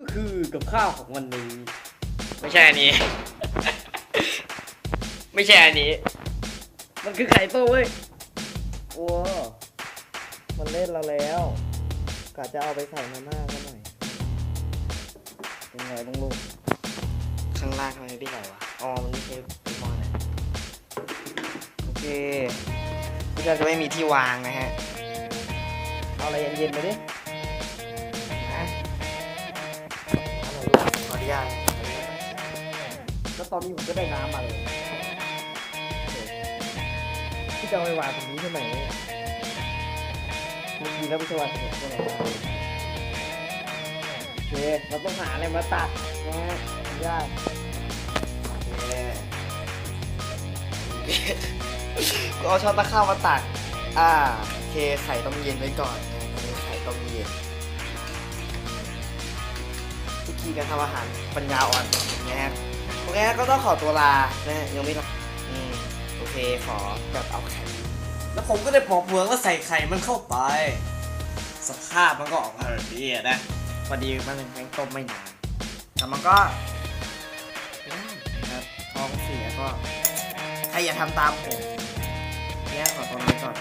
ก็คือกับข้าวของวันนี้ไม่ใช่อันนี้ ไม่ใช่อันนี้ มันคือไข่ต้มเว้ยโอ้มันเล่นเราแล้วกะจะเอาไปใส่มาม่ากันหน่อย เป็นไงบ้างลูกข้างล่างทำไมไม่ใส่วะอ๋อมันไม่ใช่เป็นหม้อนะโอเคพี่ก็จะไม่มีที่วางนะฮะ เอาอะไรเย็นๆมาดิ แล้วตอนนี้ผมก็ได้น้ำมาเลยพี่จะเอาไปวางตรงนี้ใช่ไหมเมื่อกี้แล้วพี่จะวางตรงไหนตรงไหนวะโอเคเราต้องหาอะไรมาตัดนะฮะยากก็เอาช้อนตะข้าวมาตัก อ่าโอเคไข่ต้มเย็นไว้ก่อนนะอันนี้ไข่ต้มเย็นวิธีการทำอาหารปัญญาอ่อนนะฮะ โอเคก็ต้องขอตัวลานะยังไม่ทำอืมโอเคขอแบบเอาไข่แล้วผมก็ได้ปอกเปลือกแล้วใส่ไข่มันเข้าไป สภาพมันก็ออกมาแบบนี้นะพอดีมันเป็นแป้งต้มไม่นานแต่มันก็นะครับท้องเสียก็ใครอย่าทำตามผมเนี่ยขอตัวนี้ก่อน